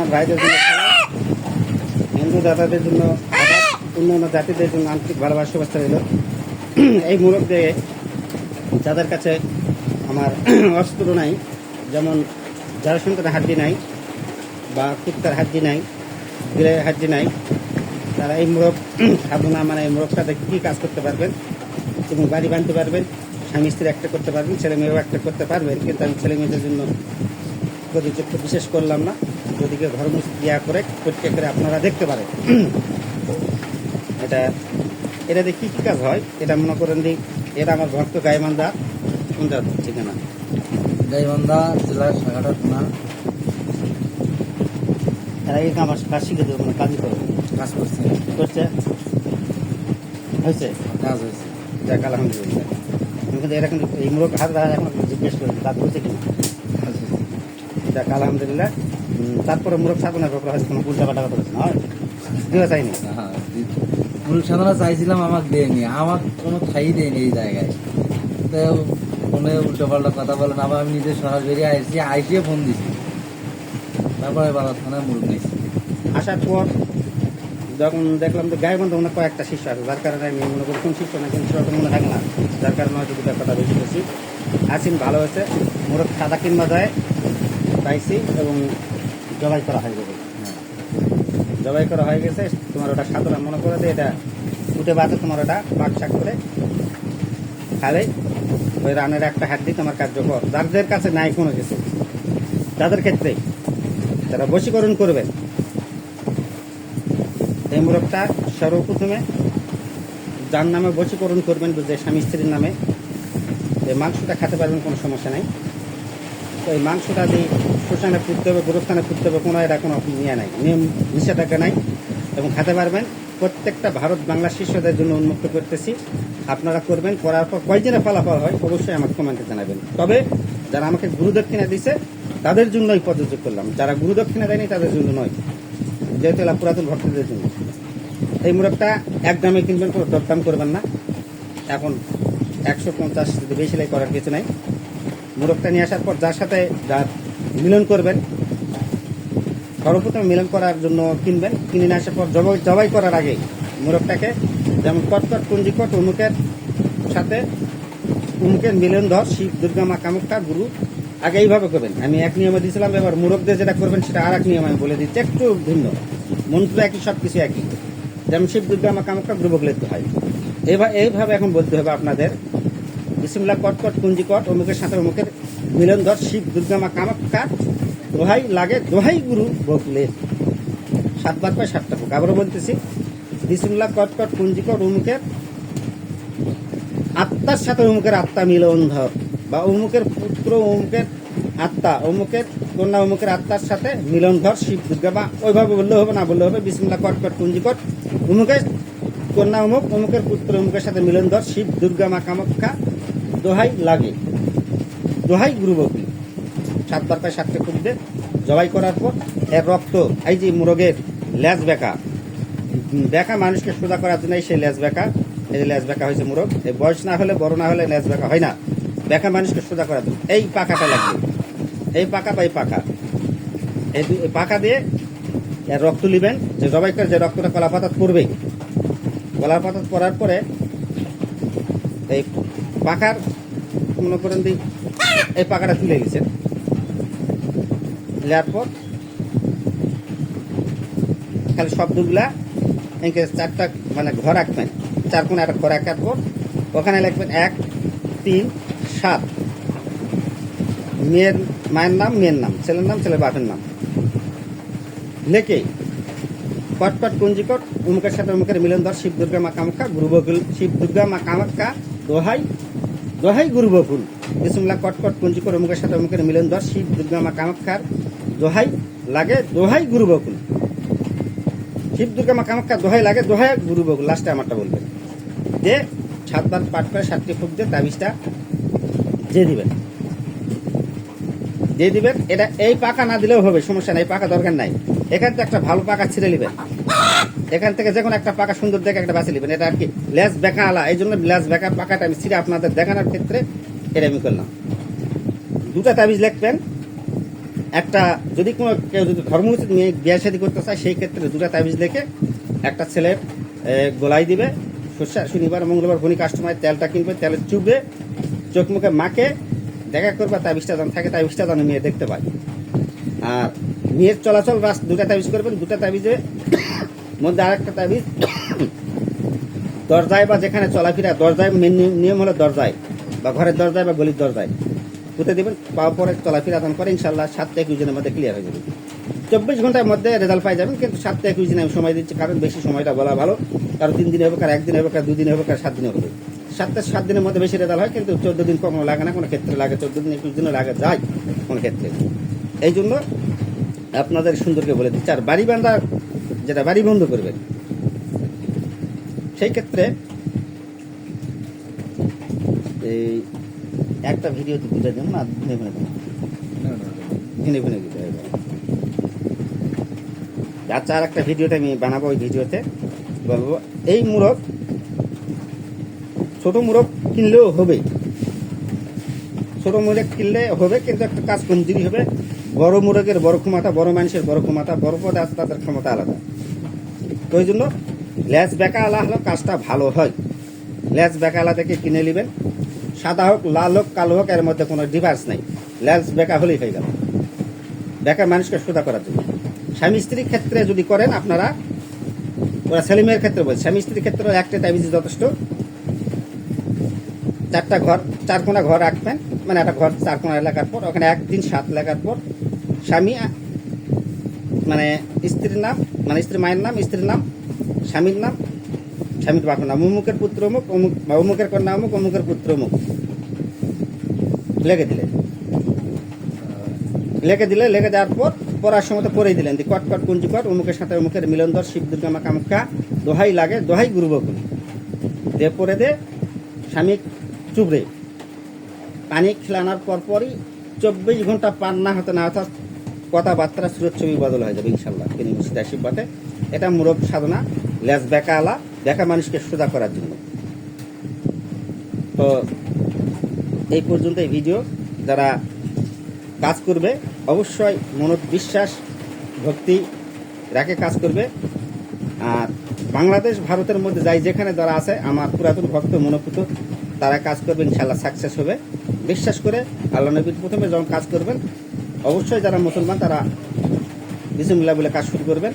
মুসলমান ভাইদের জন্য হিন্দু দাদাদের জন্য, অন্যান্য জাতিদের জন্য আন্তরিক ভালোবাসা, শুভেচ্ছা রইল। এই মুরগ দিয়ে যাদের কাছে আমার অস্ত্র নাই, যেমন যারা সন্তানের হাড্ডি নাই বা কুত্তার হাড্ডি নাই বিলের হাড্ডি নাই, তারা এই মোরগ সাধনা মানে এই মোরগটাতে কী কাজ করতে পারবেন এবং বাড়ি বানতে পারবেন, স্বামী স্ত্রী একটা করতে পারবেন, ছেলে মেয়েও একটা করতে পারবেন, কিন্তু আমি ছেলে মেয়েদের জন্য বিশেষ করলাম না। যদি কেউ ধর্ম ইয়া করে পরীক্ষা করে আপনারা দেখতে পারেন। এটা এটা দিয়ে কী কী কাজ হয়? এটা মনে করেন দিই এটা আমার ভক্ত গাইমান্দা কোনটা ঠিকানা? গাইবান্ধা জেলার সাগাটা থানা। এরা এই আমার কাজ শিখে দেবো মানে কাজই করবে কাজ করছে। করছে? হয়েছে? কাজ হয়েছে। যাক আলহামদুলিল্লাহ। কিন্তু এরা কিন্তু এই মুরগ হাত এখন জিজ্ঞেস করি কাজ হয়েছে কিনা? যাক আলহামদুলিল্লাহ। তারপরে মুরগ সাধনের ব্যাপারে হয়তো কোনো উল্টা পাল্টা কথা বলছে না দিও চাইনি হ্যাঁ মূল সাধনা চাইছিলাম আমাকে দেয়নি আমার কোনো ঠাই দেয়নি এই জায়গায়। তো ফোনে উল্টো পাল্টা কথা বলেন আবার আমি নিজে সরাসরি আইসি আইসিয়ে ফোন দিছি। তারপরে বাবা থানায় মুরগ নিয়েছি। আসার পর যখন দেখলাম যে গায়ে বন্ধু মনে কয়েকটা শিষ্য আছে যার কারণে আমি মনে করি কোন শিষ্য না কোন শিষ্য মনে থাকে না। যার কারণে হয়তো দুটা কথা বেশি বেশি আসিন ভালো হয়েছে মোরগ সাদা কিনবা যায় পাইছি এবং জবাই করা হয়ে যাবে জবাই করা হয়ে গেছে, তোমার ওটা সাদরা মনে করে যে এটা উঠে বাদে তোমার ওটা পাক শাক করে খালে, ওই রানের একটা হাড্ডি তোমার কার্যকর যাদের কাছে নাই কোনো কিছু, তাদের ক্ষেত্রে তারা বশীকরণ করবে, এই মোরগটা সর্বপ্রথমে যার নামে বশীকরণ করবেন যে স্বামী স্ত্রীর নামে, এই মাংসটা খেতে পারবেন, কোনো সমস্যা নাই। তো এই মাংসটা যে শ্মশানে ফুটতে হবে, গোরস্থানে ফুটতে হবে, কোনো এটা কোনো নিয়ে নাই। নিয়ম নিষেধাজ্ঞা নাই। এবং খেতে পারবেন, প্রত্যেকটা ভারত বাংলা শিষ্যদের জন্য উন্মুক্ত করতেছি। আপনারা করবেন, করার পর কয়দিনে ফলাফল হয়, অবশ্যই আমাকে কমেন্টে জানাবেন। তবে যারা আমাকে গুরুদক্ষিণা দিছে, তাদের জন্যই প্রযোজ্য করলাম। যারা গুরুদক্ষিণা দেয়নি, তাদের জন্য নয়। যেহেতু এলা পুরাতন ভক্তদের জন্য। এই মুরগটা এক দামে কিনবেন, কোনো দরদাম করবেন না। এখন একশো পঞ্চাশ যদি বেশি লাই করার কিছু নাই। মুরগটা নিয়ে আসার পর যার সাথে যার মিলন করবেন। সর্বপ্রথম মিলন করার জন্য কিনবেন। কিনে নিয়ে আসার পর জবাই জবাই করার আগে মুরগটাকে যেমন কটকট, পুঞ্জিকট অমুকের সাথে অমুকের মিলন ধর, শিব, দুর্গা মা কামাখ্যা গুরু, আগে এইভাবে করবেন। আমি এক নিয়মে দিয়েছিলাম, এবার মুরগ দিয়ে যেটা করবেন সেটা আর এক নিয়ম আমি বলে দিচ্ছি, একটু ভিন্ন। মন্ত্র একই সব কিছু একই। যেমন শিব, দুর্গা মা কামাখ্যা গুরু বগলে হয়। এইভাবে এইভাবে এখন বলতে হবে আপনাদের বিসমিল্লা কটকট কুঞ্জিকট অমুকের সাথে অমুকের মিলন ধর শিব দুর্গা মা কামাখ্যা দোহাই লাগে, দোহাই গুরু বকলে সাতবার পায় সাতটা পোক আবারও বলতেছি। বিসমিল্লা কটকট কুঞ্জিকট উমুকের। আত্মার সাথে অমুকের আত্মা মিলন ধর বা অমুকের পুত্র অমুকের আত্মা অমুকের কন্যা অমুকের আত্মার সাথে মিলন ধর শিব দুর্গা বা ওইভাবে বললে হবে, না বললে হবে বিসমিল্লা কটকট কুঞ্জিকট অমুকের কন্যা অমুক অমুকের পুত্র অমুকের সাথে মিলন ধর শিব দুর্গা মা কামাখ্যা দোহাই লাগে। দোহাই গুরু বকলি সাতবার পায় সাতটা দিয়ে জবাই করার পর এর রক্ত, এই যে মুরগের ল্যাজ বেকা বেকা মানুষকে সোজা করার জন্য সেই ল্যাজ বেকা এই যে ল্যাজ বেকা হয়েছে মুরগ। এই বয়স না হলে, বড় না হলে ল্যাজ বেকা হয় না। বেকা মানুষকে সোজা করার জন্য। এই পাকাটা লাগবে। এই পাকা বা এই পাকা এই দু- পাকা দিয়ে এর রক্ত নিবেন যে জবাই করে যে রক্তটা কলা পাতাত পড়বে কলা পাতাত পড়ার পরে এই পাকার মনে করেন এই পাকাটা তুলে গেছেন নেওয়ার পর খালি শব্দগুলা এঁকে চারটা মানে ঘর আঁকবেন, চার কোণে একটা ঘর আঁকার পর ওখানে লিখবেন এক, তিন, সাত। মেয়ের, মায়ের নাম, মেয়ের নাম, ছেলের নাম, ছেলের বাপের নাম। লেখে কটকট কুঞ্জিকট উমুকের সাথে উমুকের মিলন ধর, শিব দুর্গা মা কামাক্ষা গুরু বকুল, শিব দুর্গা মা কামাক্ষা দোহাই দোহাই গুরু বকুল বিসমুল্লাহ কটকট কুঞ্জিকট অমুকের সাথে অমুকের মিলন ধর শিব দুর্গা মা, কামাখ্যার দোহাই লাগে, দোহাই গুরু বকুল শিব দুর্গা মা কামাখ্যা দোহাই লাগে, দোহাই গুরু বকুল লাস্টে আমারটা বলবেন। যে সাতবার পাঠ করে সাতটি ফুট দিয়ে তাবিজটা দিয়ে দিবেন। দিয়ে দিবেন, এটা এই পাকা না দিলেও হবে, সমস্যা নাই, পাকা দরকার নাই। এখান থেকে একটা ভালো পাকা ছিঁড়ে নেবেন। এখান থেকে যে কোনো একটা পাকা সুন্দর দেখে একটা বাঁচিয়ে নেবেন। এটা আর কি লেস বেকা আলা। এই জন্য লেস বেকার পাকাটা আমি ছিঁড়ে আপনাদের দেখানোর ক্ষেত্রে এটা আমি করলাম। দুটা তাবিজ লিখবেন। একটা যদি কোনো কেউ যদি ধর্ম নিয়ে বিয়ে শাদী করতে চায় সেই ক্ষেত্রে দুটা তাবিজ লেখে একটা ছেলের এ, গলায় দিবে। শস্যা শনিবার মঙ্গলবার ভনি কাস্টমার তেলটা কিনবে তেলে চুববে চোখ মুখে মাকে দেখা করবে তাবিজটা যেন থাকে তাবিজটা যেন মেয়ে দেখতে পায়। আর মেয়ের চলাচল রাস দুটা তাবিজ করবেন। দুটা তাবিজে মধ্যে আরেকটা তাবিজ। দরজায় বা যেখানে চলাফেরা, দরজায় নিয়ম- হলো দরজায়, বা ঘরের দরজায় বা গলির দরজায়। পুঁতে দেবেন পাওয়া পরে চলাফেরা দান করে ইনশাল্লাহ সাত থেকে একুশ দিনের মধ্যে ক্লিয়ার হয়ে যাবে। চব্বিশ ঘণ্টার মধ্যে রেজাল্ট পাই যাবেন, কিন্তু সাত থেকে একুশ দিন আমি সময় দিচ্ছি, কারণ বেশি সময়টা বলা ভালো। কারণ তিন দিন হবে কার একদিন হবে কার দুদিন হবে কার সাত দিন হবে সাত থেকে সাত দিনের মধ্যে বেশি রেজাল্ট হয়, কিন্তু চোদ্দ দিন কখনো লাগে না, কোনো ক্ষেত্রে লাগে। চোদ্দ দিন, একুশ দিনও লাগে যায় কোনো ক্ষেত্রে। এই জন্য আপনাদের সুন্দরকে বলে দিচ্ছি। আর বাড়ি বান্ধা যেটা বাড়ি বন্ধ করবেন। সেই ক্ষেত্রে এই একটা ভিডিও তো দুটা দিন না দিতে আচ্ছা আর একটা ভিডিওটা আমি বানাবো ওই ভিডিওতে বলব? এই মুরগ, ছোট মুরগ কিনলেও হবে। ছোট মুরগ কিনলে হবে, কিন্তু একটা কাজ কমজোরি হবে। বড় মুরগের, বড় ক্ষমতা, বড় মানুষের বড় ক্ষমতা, বড় পদে আছে তাদের ক্ষমতা আলাদা। তো ওই জন্য ল্যাস বেকা আলা হলো কাজটা ভালো হয়। ল্যাস বেকা আলা থেকে কিনে নেবেন। সাদা হোক, লাল হোক, কালো হোক, এর মধ্যে কোনো ডিভার্স নেই। ল্যাস বেকা হলেই হয়ে গেল। বেকার মানুষকে সোজা করার জন্য। স্বামী স্ত্রীর ক্ষেত্রে যদি করেন আপনারা, ওরা ছেলে মেয়ের ক্ষেত্রে বলছে, স্বামী স্ত্রীর ক্ষেত্রে একটা ডায়াবেটিস যথেষ্ট। চারটা ঘর, চার কোনা ঘর রাখবেন। মানে একটা ঘর, চার কোনা এলাকার পর, ওখানে একদিন সাত এলাকার পর স্বামী মানে স্ত্রীর নাম মানে স্ত্রীর মায়ের নাম, স্ত্রীর নাম, স্বামীর নাম, স্বামীর বাপের নাম। অমুকের পুত্র অমুক অমুক, বা অমুকের কন্যা অমুক, অমুকের পুত্র অমুক। লেগে দিলেন। লেগে দিলে লেগে যাওয়ার পর, পড়ার সময় তো পড়েই দিলেন। কট কট, কুঞ্জি কট, অমুকের সাথে অমুকের মিলনদর শিব দুর্গা মা কামুকা দোহাই লাগে, দোহাই গুরু বকুনি দে পরে দে, স্বামী চুবড়ে পানি খেলানোর পরপরই চব্বিশ ঘণ্টা পান না হতে, না অর্থাৎ কথাবার্তা সুরত ছবি বদল হয়ে যাবে, ইনশাল্লাহ তিনি মুর্শিদ আশীর্বাদে। এটা মুরব সাধনা, লেজ বেকা আলা, বেকা মানুষকে সোজা করার জন্য। তো এই পর্যন্ত এই ভিডিও। যারা কাজ করবে, অবশ্যই মনত বিশ্বাস, ভক্তি রাখে কাজ করবে। আর বাংলাদেশ, ভারতের মধ্যে যাই যেখানে যারা আছে, আমার পুরাতন ভক্ত মনোপুত, তারা কাজ করবেন ইনশাল্লাহ সাকসেস হবে। বিশ্বাস করে, আল্লাহ নবীর প্রথমে যখন কাজ করবেন অবশ্যই যারা মুসলমান, তারা বিসমিল্লা বলে কাজ শুরু করবেন।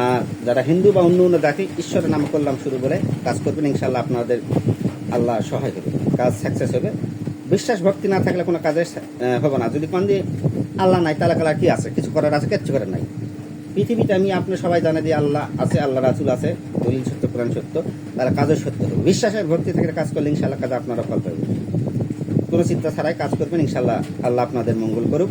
আর যারা হিন্দু বা অন্য অন্য জাতি, ঈশ্বরের নাম করলাম শুরু করে কাজ করবেন ইনশাল্লাহ আপনাদের আল্লাহ সহায় হবে কাজ সাকসেস হবে। বিশ্বাস, ভক্তি না থাকলে কোনো কাজে হবে না। যদি কোন দিয়ে আল্লাহ নাই, তাহলে কালা কি আছে? কিছু করার আছে, কিচ্ছু করার নাই। পৃথিবীতে আমি আপনি সবাই জানে যে আল্লাহ আছে, আল্লাহ রাসুল আছে, দলিল সত্য, কোরআন সত্য তারা কাজের সত্য হবে। বিশ্বাসের ভক্তি থেকে কাজ করলে ইনশাল্লাহ কাজে আপনারা ফল পাবেন। কোনো চিন্তা ছাড়াই কাজ করবেন ইনশাল্লাহ আল্লাহ আপনাদের মঙ্গল করুক।